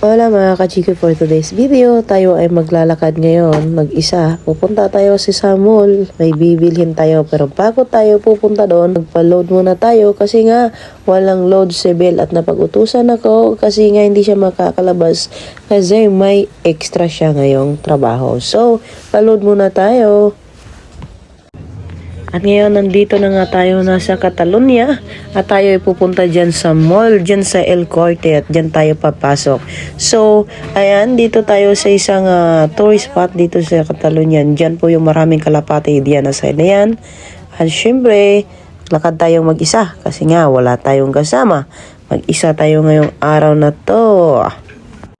Hola mga kachiko for today's video. Tayo ay maglalakad ngayon mag-isa. Pupunta tayo sa mall. May bibilhin tayo. Pero bago tayo pupunta doon, magpa-load muna tayo kasi nga walang load si Bel at napag-utusan ako kasi nga hindi siya makakalabas kasi may extra siya ngayong trabaho. So, pa-load muna tayo. At ngayon, nandito na nga tayo nasa Catalonia at tayo ay pupunta dyan sa mall, dyan sa El Corte at dyan tayo papasok. So, ayan, dito tayo sa isang ah, tourist spot dito sa Catalonia. Dyan po yung maraming kalapate diyan na side na yan. At syempre, lakad tayong mag-isa kasi nga wala tayong kasama. Mag-isa tayo ngayong araw na to.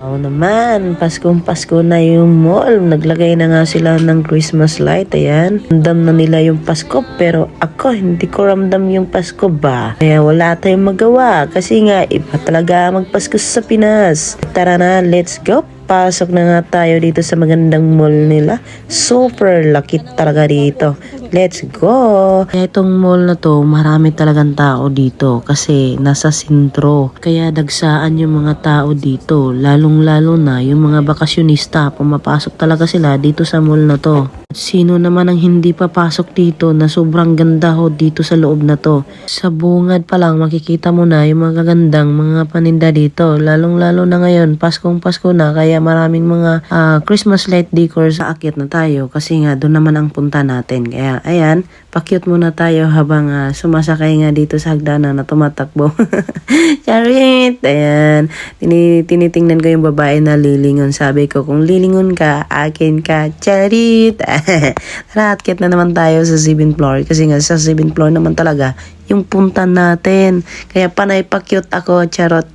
Oo naman, Paskong Pasko na yung mall. Naglagay na nga sila ng Christmas light, ayan. Ramdam na nila yung Pasko, pero ako hindi ko ramdam yung Pasko ba. Kaya wala tayong magawa, kasi nga iba talaga magpasko sa Pinas. Tara na, let's go! Pasok na nga tayo dito sa magandang mall nila. Super laki talaga dito. Let's go! Kaya itong mall na to, marami talagang tao dito kasi nasa sentro. Kaya dagsaan yung mga tao dito. Lalong-lalo na yung mga bakasyonista. Pumapasok talaga sila dito sa mall na to. Sino naman ang hindi papasok dito na sobrang ganda ho dito sa loob na to? Sa bungad pa lang makikita mo na yung mga gandang mga paninda dito. Lalong-lalo na ngayon, Paskong Pasko na kaya maraming mga ah, Christmas light decor sa akyat na tayo kasi nga doon naman ang punta natin. Kaya ayan, pakyut muna tayo habang ah, sumasakay nga dito sa hagdanan na tumatakbo. Charit! Ayan, Tini, tinitingnan ko yung babae na lilingon. Sabi ko, kung lilingon ka, akin ka, charit! Tara, akyat na naman tayo sa 7th floor kasi nga sa 7th floor naman talaga yung punta natin. Kaya panay pakyut ako, charot.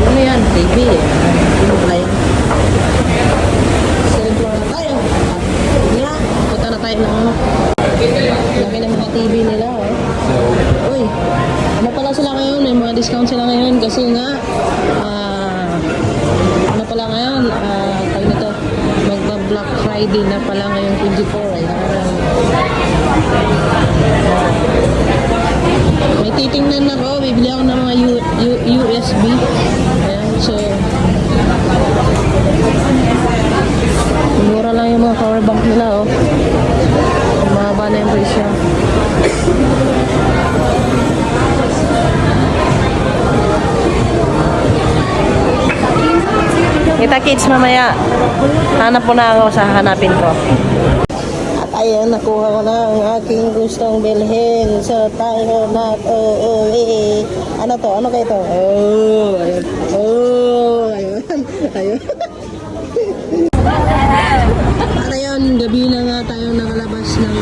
Ano yan? Eh. Ano pala yan? Second floor tayo. Na, punta na tayo. Laki ng mga TV nila oh. Uy, ano pala sila ngayon? May mga discount sila ngayon kasi nga, ah, ano pala ngayon? Ah, tawag na to, magba-Black Friday na pala ngayong 24 eh. May titingnan ako, bibili ako ng mga U- U- USB. Ayan, so mura lang yung mga power bank nila oh. Kids mamaya. Hanap po na ako sa hanapin ko. At ayan, nakuha ko na ang aking gustong bilhin. So tayo na uuwi. Ano to? Ano kayo to? Oh, ayun. Oh, ayun. Ayun. Para yun, gabi na nga tayo nakalabas ng.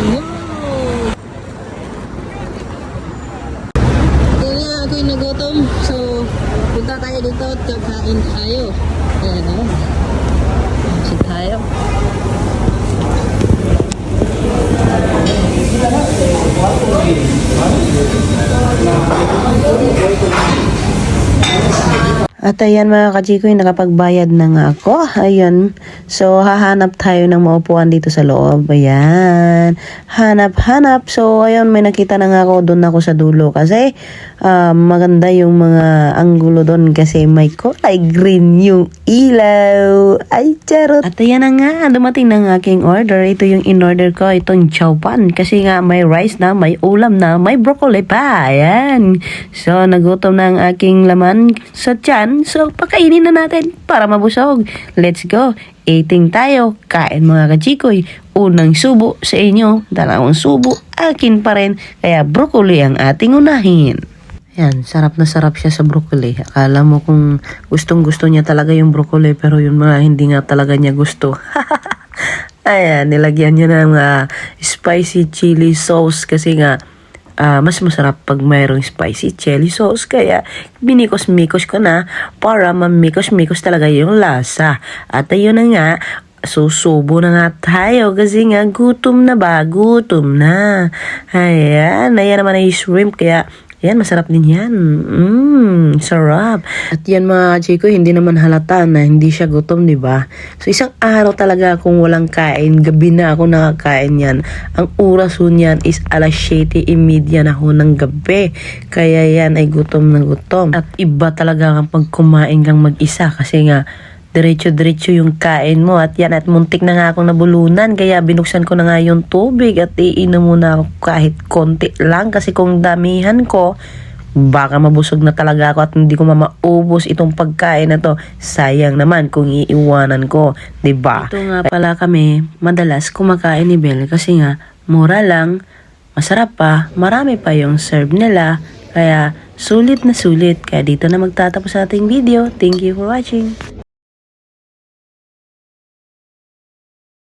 Kaya nga ako'y nagutom. So, punta tayo dito at kakain tayo. Ayan o. Kasi tayo. At ayan mga kachikoy, nakapagbayad na nga ako. Ayan. So, hahanap tayo ng maupuan dito sa loob. Ayan. Hanap, hanap. So, ayun, may nakita na nga ako. Doon ako sa dulo. Kasi, ah, maganda yung mga anggulo doon. Kasi may kulay green yung ilaw. Ay, charot. At ayan na nga. Dumating na ang aking order. Ito yung in-order ko. Itong chow pan. Kasi nga, may rice na, may ulam na, may broccoli pa. Ayan. So, nagutom na ang aking laman sa tiyan. So, pakainin na natin para mabusog. Let's go. Eating tayo. Kain mga kachikoy. Unang subo sa inyo. Dalawang subo. Akin pa rin. Kaya broccoli ang ating unahin. Yan, sarap na sarap siya sa broccoli. Akala mo kung gustong gusto niya talaga yung broccoli pero yung mga hindi nga talaga niya gusto. Ayan, nilagyan niya ng ah, spicy chili sauce kasi nga ah, mas masarap pag mayroong spicy chili sauce. Kaya binikos-mikos ko na para mamikos-mikos talaga yung lasa. At ayun na nga, susubo na nga tayo kasi nga gutom na ba? Gutom na. Ayan, ayan naman ay shrimp kaya yan, masarap din yan. Mmm, sarap. At yan mga chiko, hindi naman halata na hindi siya gutom, di ba? So isang araw talaga kung walang kain, gabi na ako nakakain yan. Ang oras ho niyan is alas 7.30 na ho ng gabi. Kaya yan ay gutom na gutom. At iba talaga ang pag kumain kang mag-isa kasi nga diretso-diretso yung kain mo at yan at muntik na nga akong nabulunan kaya binuksan ko na nga yung tubig at iinom muna ako kahit konti lang kasi kung damihan ko baka mabusog na talaga ako at hindi ko mamaubos itong pagkain na to. Sayang naman kung iiwanan ko, 'di ba? Ito nga pala kami madalas kumakain ni Bel kasi nga mura lang, masarap pa, marami pa yung serve nila. Kaya sulit na sulit. Kaya dito na magtatapos ating video. Thank you for watching.